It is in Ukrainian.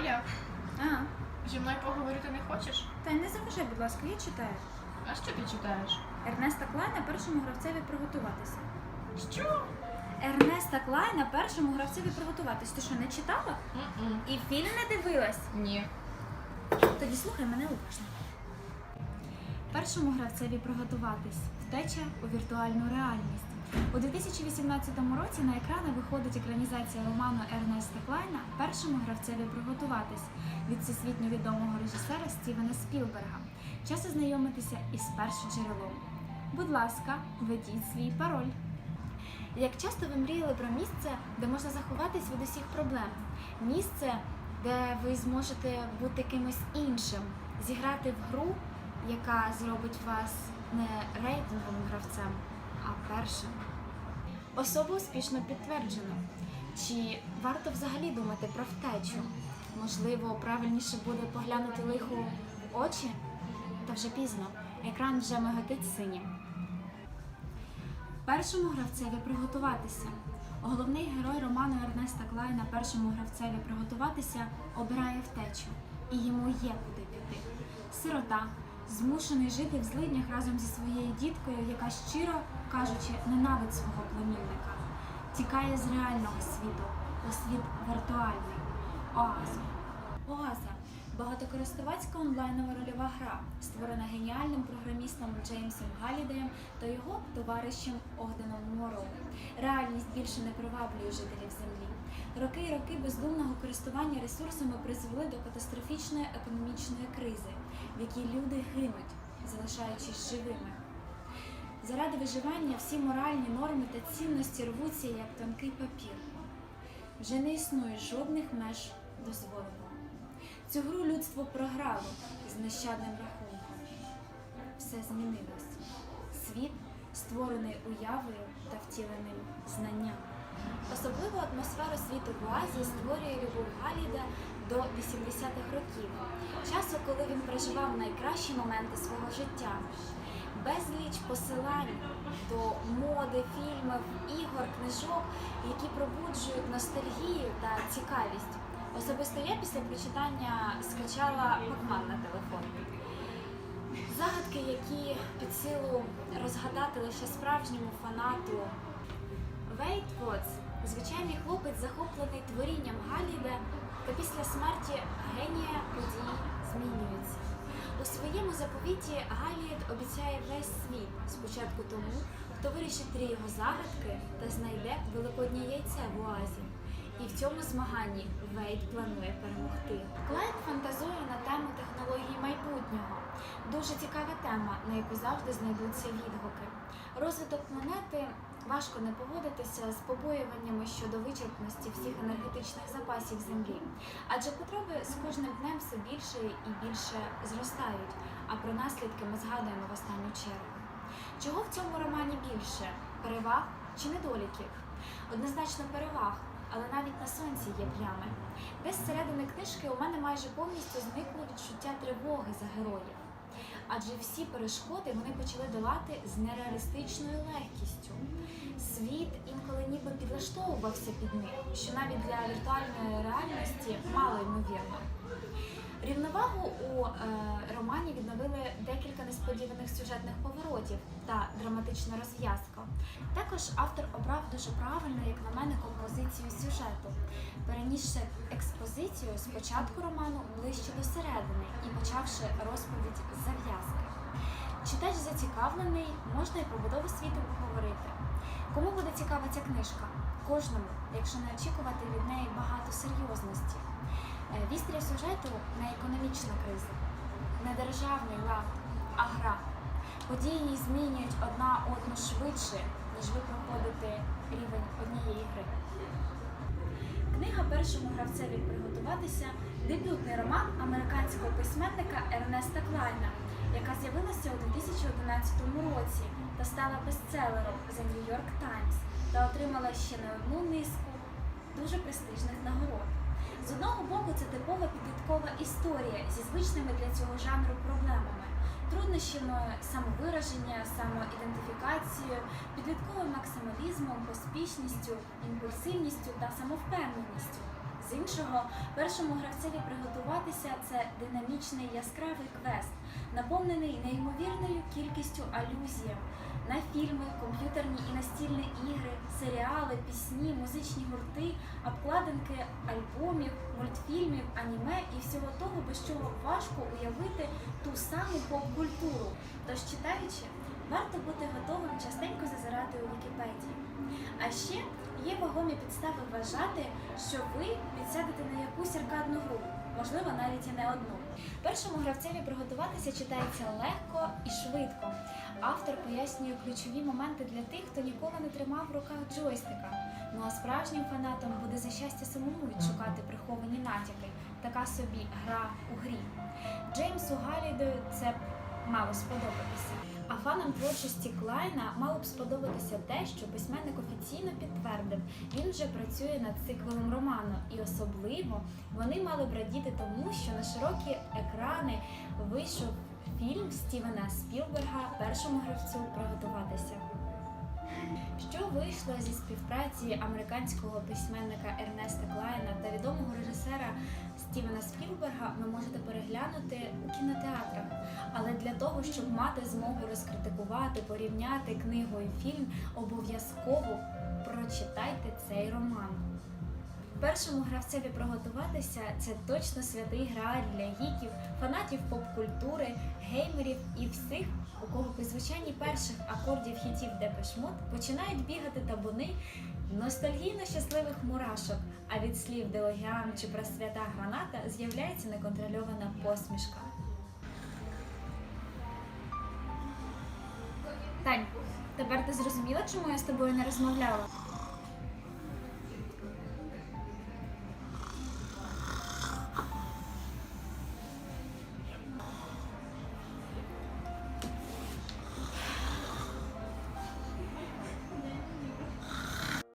Оля, А, зі мною поговорити не хочеш? та й не заважай, будь ласка, я читаю. А що ти читаєш? Ернеста Клайна першому гравцеві приготуватися. Що? Ернеста Клайна першому гравцеві приготуватись. Ти що, не читала? М-м. І фільм не дивилась? Ні. Тоді слухай мене уважно. Першому гравцеві приготуватись. Втеча у віртуальну реальність. У 2018 році на екрани виходить екранізація роману Ернеста Клайна Першому гравцеві приготуватись від всесвітньо відомого режисера Стівена Спілберга. Час ознайомитися із першим джерелом. Будь ласка, введіть свій пароль. Як часто ви мріяли про місце, де можна заховатись від усіх проблем? Місце, де ви зможете бути кимось іншим, зіграти в гру, яка зробить вас не рейтинговим гравцем, а першим. Особу успішно підтверджено. Чи варто взагалі думати про втечу? Можливо, правильніше буде поглянути лиху в очі? Та вже пізно. Екран вже миготить синім. Першому гравцеві приготуватися. Головний герой роману Ернеста Клайна Першому гравцеві приготуватися обирає втечу, і йому є куди піти. Сирота, змушений жити в злиднях разом зі своєю діткою, яка щиро кажучи, ненавидить свого племінника, тікає з реального світу у світ віртуальний. Оаза. Оаза багатокористувацька онлайнова рольова гра, створена геніальним програмістом Джеймсом Галідеєм та його товаришем Огденом Морроу. Реальність більше не приваблює жителів землі. Роки і роки бездумного користування ресурсами призвели до катастрофічної економічної кризи, в якій люди гинуть, залишаючись живими. Заради виживання всі моральні норми та цінності рвуться як тонкий папір. Вже не існує жодних меж дозволеного. Цю гру людство програло з нещадним рахунком. Все змінилось. Світ створений уявою та втіленим знанням. Особливу атмосферу світу в Азії створює любов Галіда до 80-х років, часу, коли він проживав найкращі моменти свого життя. Безліч посилань до моди, фільмів, ігор, книжок, які пробуджують ностальгію та цікавість. Особисто я після прочитання скачала Пакман на телефон. Загадки, які під силу розгадати лише справжньому фанату. Вейт Вотс, звичайний хлопець, захоплений творінням Галіда, та після смерті генія події змінюється. У своєму заповіті Галієд обіцяє весь світ спочатку тому, хто вирішить три його загадки та знайде великоднє яйце в оазі. І в цьому змаганні Вейт планує перемогти. Клайд фантазує на тему технологій майбутнього. Дуже цікава тема, на яку завжди знайдуться відгуки. Розвиток планети важко не погодитися з побоюваннями щодо вичерпності всіх енергетичних запасів Землі, адже потреби з кожним днем все більше і більше зростають, а про наслідки ми згадуємо в останню чергу. Чого в цьому романі більше переваг чи недоліків? Однозначно переваг, але навіть на сонці є плями. Десь середини книжки у мене майже повністю зникло відчуття тривоги за героїв. Адже всі перешкоди вони почали долати з нереалістичною легкістю. Світ інколи ніби підлаштовувався під них, що навіть для віртуальної реальності мало ймовірно. Рівновагу у е, романі відновили декілька несподіваних сюжетних поворотів та драматична розв'язка. Також автор обрав дуже правильну, як на мене, композицію сюжету, перенісши експозицію з початку роману ближче до середини і почавши розповідь з зав'язки. Читач зацікавлений, можна і про будову світу поговорити. Кому буде цікава ця книжка? Кожному, якщо не очікувати від неї багато серйозності. Е, Вістря сюжету не економічна криза, не державний лад, а гра. Події змінюють одна одну швидше, ніж ви проходите рівень однієї гри. Книга першому гравцеві приготуватися дебютний роман американського письменника Ернеста Клайна, яка з'явилася у 2011 році та стала бестселером The New York Times та отримала ще не одну низку дуже престижних нагород. З одного боку, це типова підліткова історія зі звичними для цього жанру проблемами, труднощами самовираження, самоідентифікацією, підлітковим максималізмом, поспішністю, імпульсивністю та самовпевненістю. З іншого, першому гравцеві приготуватися це динамічний яскравий квест, наповнений неймовірною кількістю алюзій на фільми, комп'ютерні і настільні ігри, серіали, пісні, музичні гурти, обкладинки альбомів, мультфільмів, аніме і всього того, без чого важко уявити ту саму поп-культуру. Тож читаючи, варто бути готовим частенько зазирати у Вікіпедії. А ще є вагомі підстави вважати, що ви підсядете на якусь аркадну гру, можливо, навіть і не одну. Першому гравцеві приготуватися читається легко і швидко. Автор пояснює ключові моменти для тих, хто ніколи не тримав в руках джойстика. Ну а справжнім фанатам буде за щастя самому відшукати приховані натяки. Така собі гра у грі. Джеймсу Галідою це мало сподобатися. А фанам творчості Клайна мало б сподобатися те, що письменник офіційно підтвердив, він вже працює над циквелом роману, і особливо вони мали б радіти тому, що на широкі екрани вийшов фільм Стівена Спілберга першому гравцю приготуватися. Що вийшло зі співпраці американського письменника Ернеста Клайна та відомого режисера Стівена Спілберга, ви можете переглянути у кінотеатрах. Але для того, щоб мати змогу розкритикувати, порівняти книгу і фільм, обов'язково прочитайте цей роман. Першому гравцеві приготуватися це точно святий грааль для гіків, фанатів поп-культури, геймерів і всіх, у кого при звучанні перших акордів хітів Депеш Мод починають бігати табуни ностальгійно щасливих мурашок, а від слів Делогіан чи про свята граната з'являється неконтрольована посмішка. Тань, тепер ти зрозуміла, чому я з тобою не розмовляла?